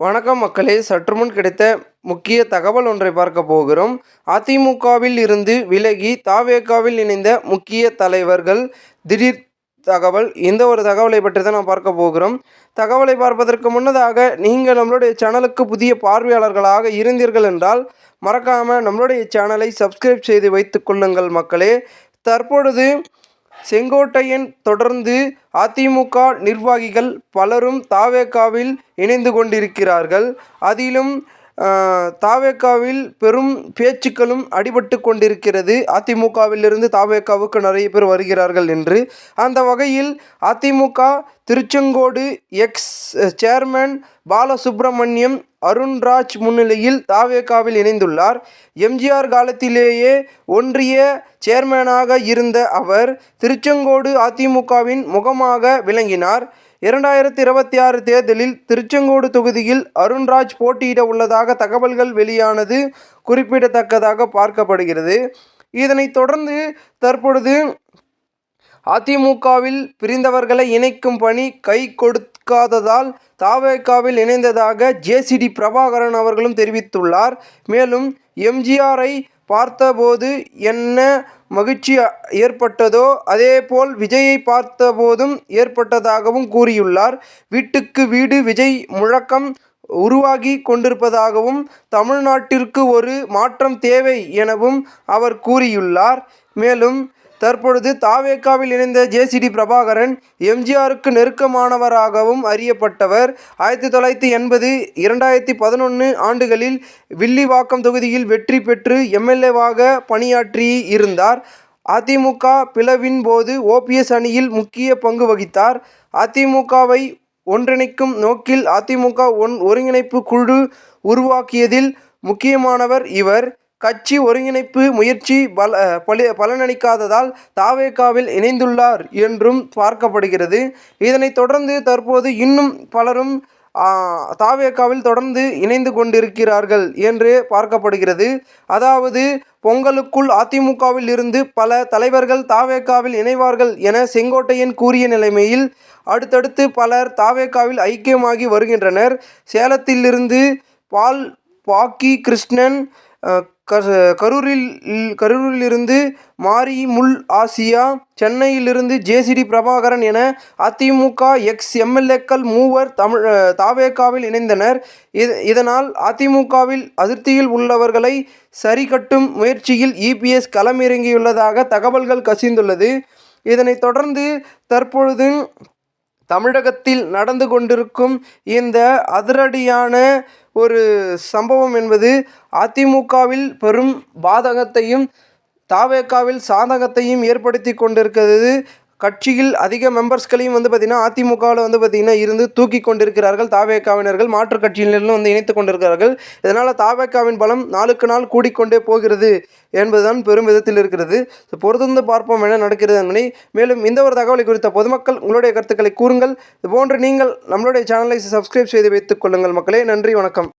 வணக்கம் மக்களே. சற்று முன் கிடைத்த முக்கிய தகவல் ஒன்றை பார்க்க போகிறோம். அதிமுகவில் இருந்து விலகி தாவேகாவில் இணைந்த முக்கிய தலைவர்கள் திடீர் தகவல். இந்த ஒரு தகவலை பற்றி தான் நாம் பார்க்க போகிறோம். தகவலை பார்ப்பதற்கு முன்னதாக நீங்கள் நம்மளுடைய சேனலுக்கு புதிய பார்வையாளர்களாக இருந்தீர்கள் என்றால் மறக்காமல் நம்மளுடைய சேனலை சப்ஸ்கிரைப் செய்து வைத்துக் கொள்ளுங்கள் மக்களே. தற்பொழுது செங்கோட்டையன் தொடர்ந்து அதிமுக நிர்வாகிகள் பலரும் தாவேக்காவில் இணைந்து கொண்டிருக்கிறார்கள். அதிலும் தாவேக்காவில் பெரும் பேச்சுக்களும் அடிபட்டு கொண்டிருக்கிறது. அதிமுகவிலிருந்து தாவேக்காவுக்கு நிறைய பேர் வருகிறார்கள் என்று. அந்த வகையில் அதிமுக திருச்செங்கோடு எக்ஸ் சேர்மன் பாலசுப்ரமணியம் அருண்ராஜ் முன்னிலையில் தாவேகாவில் இணைந்துள்ளார். எம்ஜிஆர் காலத்திலேயே ஒன்றிய சேர்மனாக இருந்த அவர் திருச்செங்கோடு அதிமுகவின் முகமாக விளங்கினார். இரண்டாயிரத்தி இருபத்தி ஆறு தேர்தலில் திருச்செங்கோடு தொகுதியில் அருண்ராஜ் போட்டியிட உள்ளதாக தகவல்கள் வெளியானது குறிப்பிடத்தக்கதாக பார்க்கப்படுகிறது. இதனைத் தொடர்ந்து தற்பொழுது அதிமுகவில் பிரிந்தவர்களை இணைக்கும் பணி கை கொடுக்காததால் தாவேக்காவில் இணைந்ததாக ஜேசிடி பிரபாகரன் அவர்களும் தெரிவித்துள்ளார். மேலும் எம்ஜிஆரை பார்த்தபோது என்ன மகிழ்ச்சி ஏற்பட்டதோ அதேபோல் விஜயை பார்த்தபோதும் ஏற்பட்டதாகவும் கூறியுள்ளார். வீட்டுக்கு வீடு விஜய் முழக்கம் உருவாகி கொண்டிருப்பதாகவும் தமிழ்நாட்டிற்கு ஒரு மாற்றம் தேவை எனவும் அவர் கூறியுள்ளார். மேலும் தற்பொழுது தாவேக்காவில் இணைந்த ஜேசிடி பிரபாகரன் எம்ஜிஆருக்கு நெருக்கமானவராகவும் அறியப்பட்டவர். ஆயிரத்தி தொள்ளாயிரத்தி எண்பது இரண்டாயிரத்தி பதினொன்று ஆண்டுகளில் வில்லிவாக்கம் தொகுதியில் வெற்றி பெற்று எம்எல்ஏவாக பணியாற்றி இருந்தார். அதிமுக பிளவின் போது ஓபிஎஸ் அணியில் முக்கிய பங்கு வகித்தார். அதிமுகவை ஒன்றிணைக்கும் நோக்கில் அதிமுக ஒன் ஒருங்கிணைப்பு குழு உருவாக்கியதில் முக்கியமானவர் இவர். கட்சி ஒருங்கிணைப்பு முயற்சி பல பலி பலனளிக்காததால் தாவேகாவில் இணைந்துள்ளார் என்றும் பார்க்கப்படுகிறது. இதனைத் தொடர்ந்து தற்போது இன்னும் பலரும் தாவேக்காவில் தொடர்ந்து இணைந்து கொண்டிருக்கிறார்கள் என்று பார்க்கப்படுகிறது. அதாவது பொங்கலுக்குள் அதிமுகவில் இருந்து பல தலைவர்கள் தாவேக்காவில் இணைவார்கள் என செங்கோட்டையன் கூறிய நிலைமையில் அடுத்தடுத்து பலர் தாவேக்காவில் ஐக்கியமாகி வருகின்றனர். சேலத்திலிருந்து பால் பாக்கி கிருஷ்ணன் கரூரில் கரூரிலிருந்து மாரி முல் ஆசியா சென்னையிலிருந்து ஜேசிடி பிரபாகரன் என அதிமுக எக்ஸ் எம்எல்ஏக்கள் மூவர் தமிழ் தாவேகாவில் இணைந்தனர். இதனால் அதிமுகவில் அதிருப்தியில் உள்ளவர்களை சரிகட்டும் முயற்சியில் இபிஎஸ் களமிறங்கியுள்ளதாக தகவல்கள் கசிந்துள்ளது. இதனைத் தொடர்ந்து தற்பொழுது தமிழகத்தில் நடந்து கொண்டிருக்கும் இந்த அதிரடியான ஒரு சம்பவம் என்பது அதிமுகவில் பெரும் பாதகத்தையும் தாவேக்காவில் சாதகத்தையும் ஏற்படுத்தி கொண்டிருக்கிறது. கட்சியில் அதிக மெம்பர்ஸ்களையும் வந்து பார்த்திங்கன்னா அதிமுகவில் வந்து பார்த்திங்கன்னா இருந்து தூக்கி கொண்டிருக்கிறார்கள். தாவேக்காவினர்கள் மாற்றுக் கட்சியிலிருந்து வந்து இணைத்து கொண்டிருக்கிறார்கள். இதனால் தாவேக்காவின் பலம் நாளுக்கு நாள் கூடிக்கொண்டே போகிறது என்பதுதான் பெரும் விதத்தில் இருக்கிறது. பொறுத்திருந்து பார்ப்போம் என நடக்கிறது என்பதை. மேலும் இந்த ஒரு தகவலை குறித்த பொதுமக்கள் உங்களுடைய கருத்துக்களை கூறுங்கள். இதுபோன்று நீங்கள் நம்மளுடைய சேனலை சப்ஸ்கிரைப் செய்து வைத்துக் கொள்ளுங்கள் மக்களே. நன்றி வணக்கம்.